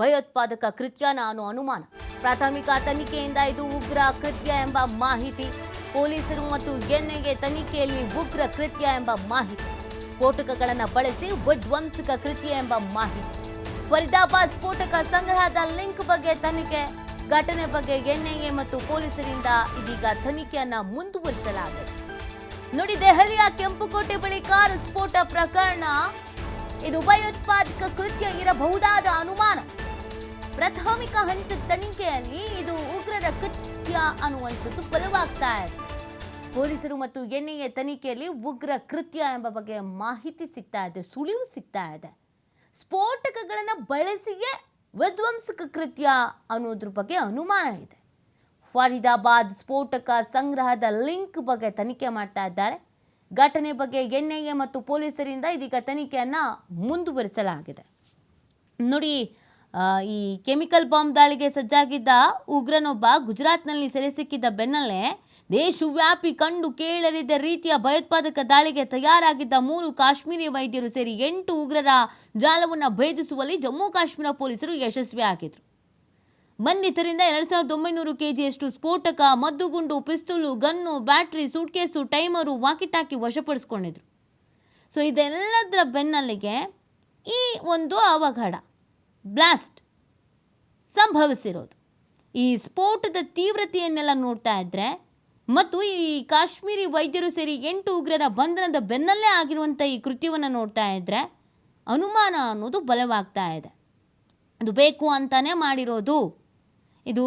ಭಯೋತ್ಪಾದಕ ಕೃತ್ಯನ ಅನ್ನೋ ಅನುಮಾನ. ಪ್ರಾಥಮಿಕ ತನಿಖೆಯಿಂದ ಇದು ಉಗ್ರ ಕೃತ್ಯ ಎಂಬ ಮಾಹಿತಿ. ಪೊಲೀಸರು ಮತ್ತು ಎನ್ಐಎ ತನಿಖೆಯಲ್ಲಿ ಉಗ್ರ ಕೃತ್ಯ ಎಂಬ ಮಾಹಿತಿ. ಸ್ಫೋಟಕಗಳನ್ನು ಬಳಸಿ ವಿಧ್ವಂಸಕ ಕೃತ್ಯ ಎಂಬ ಮಾಹಿತಿ. ಫರಿದಾಬಾದ್ ಸ್ಫೋಟಕ ಸಂಗ್ರಹದ ಲಿಂಕ್ ಬಗ್ಗೆ ತನಿಖೆ. ಘಟನೆ ಬಗ್ಗೆ ಎನ್ಐಎ ಮತ್ತು ಪೊಲೀಸರಿಂದ ಇದೀಗ ತನಿಖೆಯನ್ನ ಮುಂದುವರಿಸಲಾಗಿದೆ. ನೋಡಿ, ದೆಹಲಿಯ ಕೆಂಪುಕೋಟೆ ಬಳಿ ಕಾರು ಸ್ಫೋಟ ಪ್ರಕರಣ. ಇದು ಭಯೋತ್ಪಾದಕ ಕೃತ್ಯ ಇರಬಹುದಾದ ಅನುಮಾನ. ಪ್ರಾಥಮಿಕ ಹಂತದ ತನಿಖೆಯಲ್ಲಿ ಇದು ಉಗ್ರರ ಕೃತ್ಯ ಅನ್ನುವಂಥದ್ದು ಬಲವಾಗ್ತಾ ಇದೆ. ಪೊಲೀಸರು ಮತ್ತು ಎನ್ಐಎ ತನಿಖೆಯಲ್ಲಿ ಉಗ್ರ ಕೃತ್ಯ ಎಂಬ ಬಗ್ಗೆ ಮಾಹಿತಿ ಸಿಗ್ತಾ ಇದೆ, ಸುಳಿವು ಸಿಗ್ತಾ ಇದೆ. ಸ್ಫೋಟಕಗಳನ್ನು ಬಳಸಿಯೇ ವಿಧ್ವಂಸಕ ಕೃತ್ಯ ಅನ್ನೋದ್ರ ಬಗ್ಗೆ ಅನುಮಾನ ಇದೆ. ಫರೀದಾಬಾದ್ ಸ್ಫೋಟಕ ಸಂಗ್ರಹದ ಲಿಂಕ್ ಬಗ್ಗೆ ತನಿಖೆ ಮಾಡ್ತಾ ಇದ್ದಾರೆ. ಘಟನೆ ಬಗ್ಗೆ ಎನ್ಐಎ ಮತ್ತು ಪೊಲೀಸರಿಂದ ಇದೀಗ ತನಿಖೆಯನ್ನು ಮುಂದುವರಿಸಲಾಗಿದೆ. ನೋಡಿ ಈ ಕೆಮಿಕಲ್ ಬಾಂಬ್ ದಾಳಿಗೆ ಸಜ್ಜಾಗಿದ್ದ ಉಗ್ರನೊಬ್ಬ ಗುಜರಾತ್ನಲ್ಲಿ ಸೆರೆ ಸಿಕ್ಕಿದ್ದ ಬೆನ್ನಲ್ಲೇ ದೇಶವ್ಯಾಪಿ ಕಂಡು ಕೇಳರಿದ ರೀತಿಯ ಭಯೋತ್ಪಾದಕ ದಾಳಿಗೆ ತಯಾರಾಗಿದ್ದ ಮೂರು ಕಾಶ್ಮೀರಿ ವೈದ್ಯರು ಸೇರಿ ಎಂಟು ಉಗ್ರರ ಜಾಲವನ್ನು ಭೇದಿಸುವಲ್ಲಿ ಜಮ್ಮು ಕಾಶ್ಮೀರ ಪೊಲೀಸರು ಯಶಸ್ವಿಯಾಗಿದ್ದರು ಬಂಧಿತರಿಂದ ಎರಡು ಸಾವಿರದ ಒಂಬೈನೂರು ಕೆಜಿಯಷ್ಟು ಸ್ಫೋಟಕ, ಮದ್ದುಗುಂಡು, ಪಿಸ್ತೂಲು, gun, battery, suitcase, timer walkie talkie ವಶಪಡಿಸ್ಕೊಂಡಿದ್ರು. So, ಇದೆಲ್ಲದರ ಬೆನ್ನಲ್ಲಿಗೆ ಈ ಒಂದು ಅವಘಡ. ಬ್ಲಾಸ್ಟ್ ಸಂಭವಿಸಿರೋದು. ಈ ಸ್ಫೋಟದ ತೀವ್ರತೆಯನ್ನೆಲ್ಲ ನೋಡ್ತಾ ಇದ್ದರೆ ಮತ್ತು ಈ ಕಾಶ್ಮೀರಿ ವೈದ್ಯರು ಸೇರಿ ಎಂಟು ಉಗ್ರರ ಬಂಧನದ ಬೆನ್ನಲ್ಲೇ ಆಗಿರುವಂಥ ಈ ಕೃತ್ಯವನ್ನು ನೋಡ್ತಾ ಇದ್ದರೆ ಅನುಮಾನ ಅನ್ನೋದು ಬಲವಾಗ್ತಾ ಇದೆ. ಅದು ಬೇಕು ಅಂತಲೇ ಮಾಡಿರೋದು. ಇದು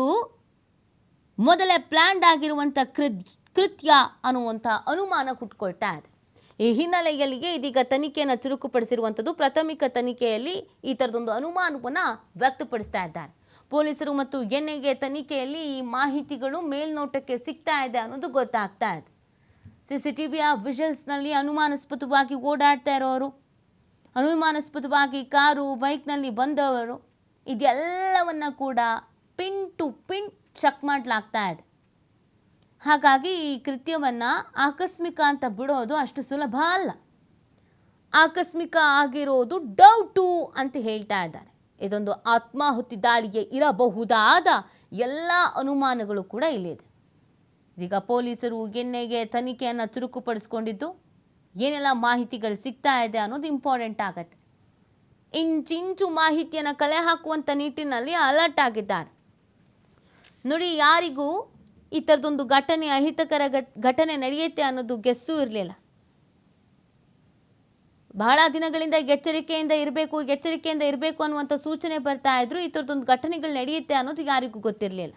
ಮೊದಲೇ ಪ್ಲ್ಯಾಂಡ್ ಆಗಿರುವಂಥ ಕೃತ್, ಕೃತ್ಯ ಅನ್ನುವಂಥ ಅನುಮಾನ ಹುಟ್ಕೊಳ್ತಾ ಇದೆ. ಈ ಹಿನ್ನೆಲೆಯಲ್ಲಿಯೇ ಇದೀಗ ತನಿಖೆಯನ್ನು ಚುರುಕುಪಡಿಸಿರುವಂಥದ್ದು ಪ್ರಾಥಮಿಕ ತನಿಖೆಯಲ್ಲಿ ಈ ಥರದೊಂದು ಅನುಮಾನವನ್ನು ವ್ಯಕ್ತಪಡಿಸ್ತಾ ಇದ್ದಾರೆ. ಪೊಲೀಸರು ಮತ್ತು ಎನ್ಐಎ ತನಿಖೆಯಲ್ಲಿ ಈ ಮಾಹಿತಿಗಳು ಮೇಲ್ನೋಟಕ್ಕೆ ಸಿಗ್ತಾ ಇದೆ ಅನ್ನೋದು ಗೊತ್ತಾಗ್ತಾ ಇದೆ. ಸಿ ಸಿ ಟಿ ವಿಯ ವಿಷಲ್ಸ್ನಲ್ಲಿ ಅನುಮಾನಾಸ್ಪದವಾಗಿ ಓಡಾಡ್ತಾ ಇರೋರು, ಅನುಮಾನಾಸ್ಪದವಾಗಿ ಕಾರು, ಬೈಕ್ನಲ್ಲಿ ಬಂದವರು, ಇದೆಲ್ಲವನ್ನು ಕೂಡ ಪಿನ್ ಟು ಪಿನ್ ಚೆಕ್ ಮಾಡಲಾಗ್ತಾ ಇದೆ. ಹಾಗಾಗಿ ಈ ಕೃತ್ಯವನ್ನು ಆಕಸ್ಮಿಕ ಅಂತ ಬಿಡೋದು ಅಷ್ಟು ಸುಲಭ ಅಲ್ಲ. ಆಕಸ್ಮಿಕ ಆಗಿರೋದು ಡೌಟು ಅಂತ ಹೇಳ್ತಾ ಇದ್ದಾರೆ. ಇದೊಂದು ಆತ್ಮಾಹುತಿ ದಾಳಿಗೆ ಇರಬಹುದಾದ ಎಲ್ಲ ಅನುಮಾನಗಳು ಕೂಡ ಇಲ್ಲಿದೆ. ಇದೀಗ ಪೊಲೀಸರು ಎನ್ನೆಗೆ ತನಿಖೆಯನ್ನು ಚುರುಕುಪಡಿಸ್ಕೊಂಡಿದ್ದು ಏನೆಲ್ಲ ಮಾಹಿತಿಗಳು ಸಿಗ್ತಾ ಇದೆ ಅನ್ನೋದು ಇಂಪಾರ್ಟೆಂಟ್ ಆಗತ್ತೆ. ಇಂಚಿಂಚು ಮಾಹಿತಿಯನ್ನು ಕಲೆ ಹಾಕುವಂಥ ನಿಟ್ಟಿನಲ್ಲಿ ಅಲರ್ಟ್ ಆಗಿದ್ದಾರೆ. ನೋಡಿ, ಯಾರಿಗೂ ಈ ಥರದೊಂದು ಘಟನೆ, ಅಹಿತಕರ ಘಟ್ ಘಟನೆ ನಡೆಯುತ್ತೆ ಅನ್ನೋದು ಗೆಸ್ಸೂ ಇರಲಿಲ್ಲ. ಬಹಳ ದಿನಗಳಿಂದ ಎಚ್ಚರಿಕೆಯಿಂದ ಇರಬೇಕು ಎಚ್ಚರಿಕೆಯಿಂದ ಇರಬೇಕು ಅನ್ನುವಂಥ ಸೂಚನೆ ಬರ್ತಾ ಇದ್ರು ಈ ಥರದೊಂದು ಘಟನೆಗಳು ನಡೆಯುತ್ತೆ ಅನ್ನೋದು ಯಾರಿಗೂ ಗೊತ್ತಿರಲಿಲ್ಲ.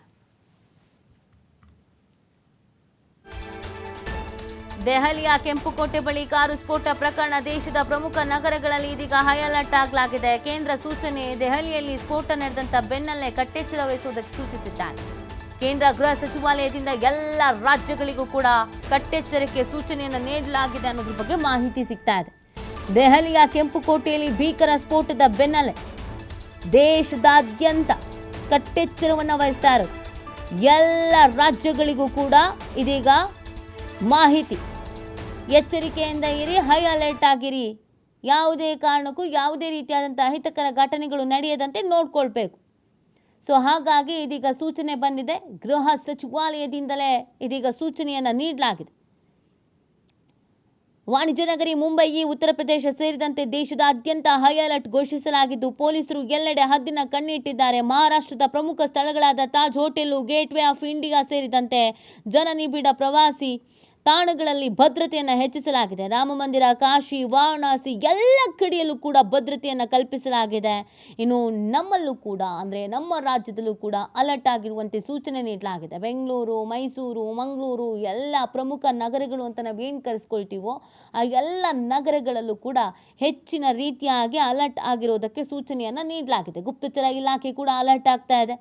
ದೆಹಲಿಯ ಕೆಂಪುಕೋಟೆ ಬಳಿ ಕಾರು ಸ್ಫೋಟ ಪ್ರಕರಣ, ದೇಶದ ಪ್ರಮುಖ ನಗರಗಳಲ್ಲಿ ಇದೀಗ ಹೈ ಅಲರ್ಟ್ ಆಗಲಾಗಿದೆ. ಕೇಂದ್ರ ಸೂಚನೆ, ದೆಹಲಿಯಲ್ಲಿ ಸ್ಫೋಟ ನಡೆದಂತ ಬೆನ್ನಲ್ಲೇ ಕಟ್ಟೆಚ್ಚರ ವಹಿಸುವುದಕ್ಕೆ ಸೂಚಿಸಿದ್ದಾರೆ. ಕೇಂದ್ರ ಗೃಹ ಸಚಿವಾಲಯದಿಂದ ಎಲ್ಲ ರಾಜ್ಯಗಳಿಗೂ ಕೂಡ ಕಟ್ಟೆಚ್ಚರಿಕೆ ಸೂಚನೆಯನ್ನು ನೀಡಲಾಗಿದೆ ಅನ್ನೋದ್ರ ಬಗ್ಗೆ ಮಾಹಿತಿ ಸಿಗ್ತಾ ಇದೆ. ದೆಹಲಿಯ ಕೆಂಪುಕೋಟೆಯಲ್ಲಿ ಭೀಕರ ಸ್ಫೋಟದ ಬೆನ್ನಲ್ಲೇ ದೇಶದಾದ್ಯಂತ ಕಟ್ಟೆಚ್ಚರವನ್ನು ವಹಿಸ್ತಾ ಇರೋದು. ಎಲ್ಲ ರಾಜ್ಯಗಳಿಗೂ ಕೂಡ ಇದೀಗ ಮಾಹಿತಿ. ಎಚ್ಚರಿಕೆಯಿಂದ ಇರಿ, ಹೈ ಅಲರ್ಟ್ ಆಗಿರಿ. ಯಾವುದೇ ಕಾರಣಕ್ಕೂ ಯಾವುದೇ ರೀತಿಯಾದಂಥ ಅಹಿತಕರ ಘಟನೆಗಳು ನಡೆಯದಂತೆ ನೋಡ್ಕೊಳ್ಬೇಕು. ಸೊ ಹಾಗಾಗಿ ಇದೀಗ ಸೂಚನೆ ಬಂದಿದೆ. ಗೃಹ ಸಚಿವಾಲಯದಿಂದಲೇ ಇದೀಗ ಸೂಚನೆಯನ್ನು ನೀಡಲಾಗಿದೆ. ವಾಣಿಜ್ಯ ನಗರಿ ಮುಂಬಯಿ ಉತ್ತರ ಪ್ರದೇಶ ಸೇರಿದಂತೆ ದೇಶದಾದ್ಯಂತ ಹೈ ಅಲರ್ಟ್ ಘೋಷಿಸಲಾಗಿದ್ದು, ಪೊಲೀಸರು ಎಲ್ಲೆಡೆ ಹದ್ದಿನ ಕಣ್ಣಿಟ್ಟಿದ್ದಾರೆ. ಮಹಾರಾಷ್ಟ್ರದ ಪ್ರಮುಖ ಸ್ಥಳಗಳಾದ Taj hotel, gateway of India ಸೇರಿದಂತೆ ಜನನಿಬಿಡ ಪ್ರವಾಸಿ ತಾಣಗಳಲ್ಲಿ ಭದ್ರತೆಯನ್ನು ಹೆಚ್ಚಿಸಲಾಗಿದೆ. ರಾಮ ಮಂದಿರ, ಕಾಶಿ, ವಾರಣಾಸಿ ಎಲ್ಲ ಕಡೆಯಲ್ಲೂ ಕೂಡ ಭದ್ರತೆಯನ್ನು ಕಲ್ಪಿಸಲಾಗಿದೆ. ಇನ್ನು ನಮ್ಮಲ್ಲೂ ಕೂಡ, ಅಂದರೆ ನಮ್ಮ ರಾಜ್ಯದಲ್ಲೂ ಕೂಡ ಅಲರ್ಟ್ ಆಗಿರುವಂತೆ ಸೂಚನೆ ನೀಡಲಾಗಿದೆ. ಬೆಂಗಳೂರು, ಮೈಸೂರು, ಮಂಗಳೂರು ಎಲ್ಲ ಪ್ರಮುಖ ನಗರಗಳು ಅಂತ ನಾವು ಏನು ಕರೆಸ್ಕೊಳ್ತೀವೋ ಆ ಎಲ್ಲ ನಗರಗಳಲ್ಲೂ ಕೂಡ ಹೆಚ್ಚಿನ ರೀತಿಯಾಗಿ ಅಲರ್ಟ್ ಆಗಿರೋದಕ್ಕೆ ಸೂಚನೆಯನ್ನು ನೀಡಲಾಗಿದೆ. ಗುಪ್ತಚರ ಇಲಾಖೆ ಕೂಡ ಅಲರ್ಟ್ ಆಗ್ತಾ ಇದೆ.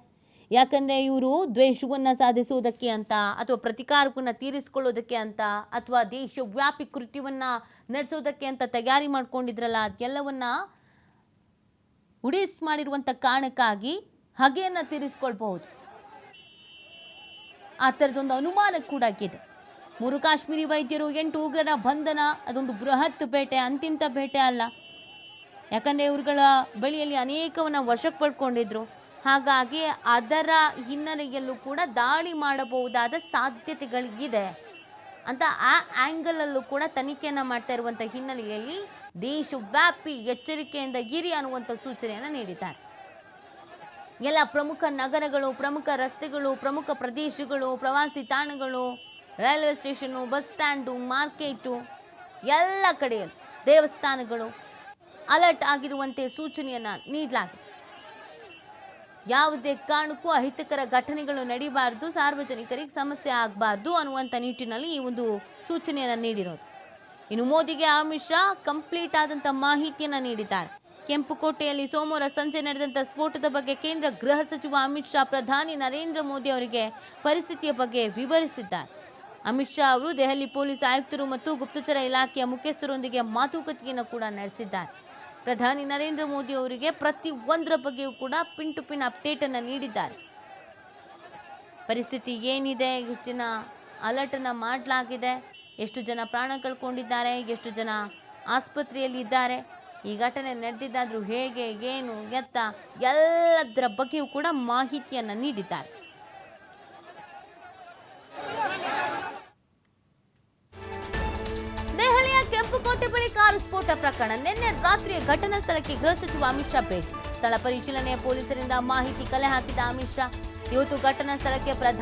ಯಾಕಂದರೆ ಇವರು ದ್ವೇಷವನ್ನು ಸಾಧಿಸುವುದಕ್ಕೆ ಅಂತ ಅಥವಾ ಪ್ರತಿಕಾರವನ್ನು ತೀರಿಸ್ಕೊಳ್ಳೋದಕ್ಕೆ ಅಂತ ಅಥವಾ ದೇಶವ್ಯಾಪಿ ಕೃತ್ಯವನ್ನು ನಡೆಸೋದಕ್ಕೆ ಅಂತ ತಯಾರಿ ಮಾಡ್ಕೊಂಡಿದ್ರಲ್ಲ, ಅದೆಲ್ಲವನ್ನು ಉಡೀಸ್ ಮಾಡಿರುವಂಥ ಕಾರಣಕ್ಕಾಗಿ ಹಗೆಯನ್ನು ತೀರಿಸ್ಕೊಳ್ಬಹುದು. ಆ ಥರದೊಂದು ಅನುಮಾನ ಕೂಡ ಇದೆ ಮೂರು ಕಾಶ್ಮೀರಿ ವೈದ್ಯರು, ಎಂಟು ಉಗ್ರರ ಬಂಧನ, ಅದೊಂದು ಬೃಹತ್ ಬೇಟೆ, ಅಂತಿಂತ ಬೇಟೆ ಅಲ್ಲ. ಯಾಕಂದರೆ ಇವ್ರುಗಳ ಬಳಿಯಲ್ಲಿ ಅನೇಕವನ್ನು ವಶಕ್ಕೆ ಪಡ್ಕೊಂಡಿದ್ರು. ಹಾಗಾಗಿ ಅದರ ಹಿನ್ನೆಲೆಯಲ್ಲೂ ಕೂಡ ದಾಳಿ ಮಾಡಬಹುದಾದ ಸಾಧ್ಯತೆಗಳಿದೆ ಅಂತ ಆ ಆ್ಯಂಗಲಲ್ಲೂ ಕೂಡ ತನಿಖೆಯನ್ನು ಮಾಡ್ತಾ ಇರುವಂಥ ಹಿನ್ನೆಲೆಯಲ್ಲಿ ದೇಶವ್ಯಾಪಿ ಎಚ್ಚರಿಕೆಯಿಂದ ಇರಿ ಅನ್ನುವಂಥ ಸೂಚನೆಯನ್ನು ನೀಡಿದ್ದಾರೆ. ಎಲ್ಲ ಪ್ರಮುಖ ನಗರಗಳು, ಪ್ರಮುಖ ರಸ್ತೆಗಳು, ಪ್ರಮುಖ ಪ್ರದೇಶಗಳು, ಪ್ರವಾಸಿ ತಾಣಗಳು, railway station, bus stand, market, ಎಲ್ಲ ಕಡೆಯಲ್ಲೂ ದೇವಸ್ಥಾನಗಳು ಅಲರ್ಟ್ ಆಗಿರುವಂತೆ ಸೂಚನೆಯನ್ನು ನೀಡಲಾಗಿದೆ. ಯಾವುದೇ ಕಾರಣಕ್ಕೂ ಅಹಿತಕರ ಘಟನೆಗಳು ನಡೀಬಾರ್ದು, ಸಾರ್ವಜನಿಕರಿಗೆ ಸಮಸ್ಯೆ ಆಗಬಾರ್ದು ಅನ್ನುವಂಥ ನಿಟ್ಟಿನಲ್ಲಿ ಈ ಒಂದು ಸೂಚನೆಯನ್ನು ನೀಡಿರೋದು. ಇನ್ನು ಮೋದಿಗೆ ಅಮಿತ್ ಶಾ ಕಂಪ್ಲೀಟ್ ಆದಂಥ ಮಾಹಿತಿಯನ್ನು ನೀಡಿದ್ದಾರೆ. ಕೆಂಪುಕೋಟೆಯಲ್ಲಿ ಸೋಮವಾರ ಸಂಜೆ ನಡೆದಂಥ ಸ್ಫೋಟದ ಬಗ್ಗೆ ಕೇಂದ್ರ ಗೃಹ ಸಚಿವ ಅಮಿತ್ ಶಾ ಪ್ರಧಾನಿ ನರೇಂದ್ರ ಮೋದಿ ಅವರಿಗೆ ಪರಿಸ್ಥಿತಿಯ ಬಗ್ಗೆ ವಿವರಿಸಿದ್ದಾರೆ. ಅಮಿತ್ ಶಾ ಅವರು ದೆಹಲಿ ಪೊಲೀಸ್ ಆಯುಕ್ತರು ಮತ್ತು ಗುಪ್ತಚರ ಇಲಾಖೆಯ ಮುಖ್ಯಸ್ಥರೊಂದಿಗೆ ಮಾತುಕತೆಯನ್ನು ಕೂಡ ನಡೆಸಿದ್ದಾರೆ. ಪ್ರಧಾನಿ ನರೇಂದ್ರ ಮೋದಿ ಅವರಿಗೆ ಪ್ರತಿ ಒಂದರ ಬಗ್ಗೆಯೂ ಕೂಡ ಪಿನ್ ಟು ಪಿನ್ ಅಪ್ಡೇಟನ್ನು ನೀಡಿದ್ದಾರೆ. ಪರಿಸ್ಥಿತಿ ಏನಿದೆ? ಹೆಚ್ಚಿನ ಅಲರ್ಟನ್ನು ಮಾಡಲಾಗಿದೆ. ಎಷ್ಟು ಜನ ಪ್ರಾಣ ಕಳ್ಕೊಂಡಿದ್ದಾರೆ? ಎಷ್ಟು ಜನ ಆಸ್ಪತ್ರೆಯಲ್ಲಿ ಇದ್ದಾರೆ? ಈ ಘಟನೆ ನಡೆದಿದ್ದಾದರೂ ಹೇಗೆ, ಏನು, ಎತ್ತ, ಎಲ್ಲದರ ಬಗ್ಗೆಯೂ ಕೂಡ ಮಾಹಿತಿಯನ್ನು ನೀಡಿದ್ದಾರೆ. ಕಾರು ಸ್ಫೋಟ ಪ್ರಕರಣ. ನಿನ್ನೆ ರಾತ್ರಿಯ ಘಟನಾ ಸ್ಥಳಕ್ಕೆ ಗೃಹ ಸಚಿವ ಅಮಿತ್ ಶಾ ಭೇಟಿ. ಸ್ಥಳ ಪರಿಶೀಲನೆಯ ಪೊಲೀಸರಿಂದ ಮಾಹಿತಿ ಕಲೆ ಹಾಕಿದ ಅಮಿತ್ ಶಾ, ಇವತ್ತು ಘಟನಾ ಸ್ಥಳಕ್ಕೆ ಪ್ರಧಾನ